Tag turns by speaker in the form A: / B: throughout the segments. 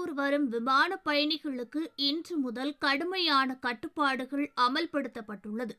A: Singapore வரும் விமான பயணிகளுக்கு இன்று முதல் கடுமையான கட்டுப்பாடுகள் அமல்படுத்தப்பட்டுள்ளது.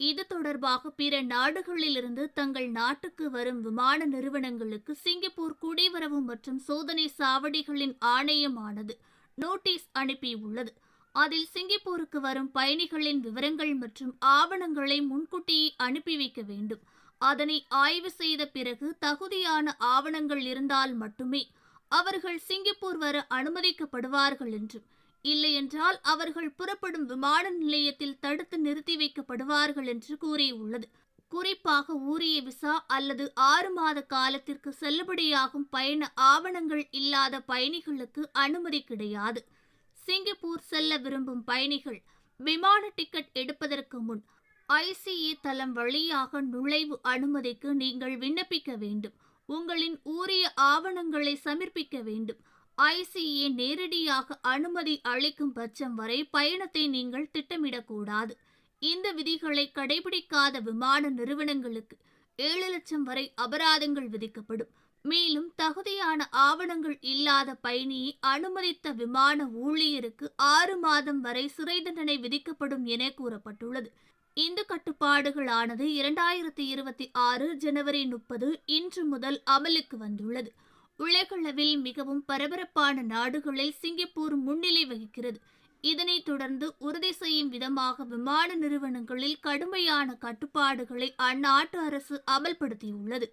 A: இது தொடர்பாக பிற நாடுகளிலிருந்து தங்கள் நாட்டுக்கு வரும் விமான நிறுவனங்களுக்கு சிங்கப்பூர் குடிவரவு மற்றும் சோதனை சாவடிகளின் ஆணையமானது நோட்டீஸ் அனுப்பியுள்ளது. அதில் சிங்கப்பூருக்கு வரும் பயணிகளின் விவரங்கள் மற்றும் ஆவணங்களை முன்கூட்டியே அனுப்பி வைக்க வேண்டும். அதனை ஆய்வு செய்த பிறகு தகுதியான ஆவணங்கள் இருந்தால் மட்டுமே அவர்கள் சிங்கப்பூர் வர அனுமதிக்கப்படுவார்கள் என்றும் இல்லையென்றால் அவர்கள் புறப்படும் விமான நிலையத்தில் தடுத்து நிறுத்தி வைக்கப்படுவார்கள் என்று கூறியுள்ளது. குறிப்பாக ஊரிய விசா அல்லது ஆறு மாத காலத்திற்கு செல்லுபடியாகும் பயண ஆவணங்கள் இல்லாத பயணிகளுக்கு அனுமதி கிடையாது. சிங்கப்பூர் செல்ல விரும்பும் பயணிகள் விமான டிக்கெட் எடுப்பதற்கு முன் ஐசிஏ தளம் வழியாக நுழைவு அனுமதிக்கு நீங்கள் விண்ணப்பிக்க வேண்டும். உங்களின் உரிய ஆவணங்களை சமர்ப்பிக்க வேண்டும். ஐசிஏ நேரடியாக அனுமதி அளிக்கும் பட்சம் வரை பயணத்தை நீங்கள் திட்டமிடக்கூடாது. இந்த விதிகளை கடைபிடிக்காத விமான நிறுவனங்களுக்கு ஏழு லட்சம் வரை அபராதங்கள் விதிக்கப்படும். மேலும் தகுதியான ஆவணங்கள் இல்லாத பயணியை அனுமதித்த விமான ஊழியருக்கு ஆறு மாதம் வரை சிறை தண்டனை விதிக்கப்படும் என கூறப்பட்டுள்ளது. இந்த கட்டுப்பாடுகளானது இரண்டாயிரத்தி இருபத்தி ஆறு ஜனவரி முப்பது இன்று முதல் அமலுக்கு வந்துள்ளது. உலகளவில் மிகவும் பரபரப்பான நாடுகளில் சிங்கப்பூர் முன்னிலை வகிக்கிறது. இதனைத் தொடர்ந்து உறுதி செய்யும் விதமாக விமான நிறுவனங்களில் கடுமையான கட்டுப்பாடுகளை அந்நாட்டு அரசு அமல்படுத்தியுள்ளது.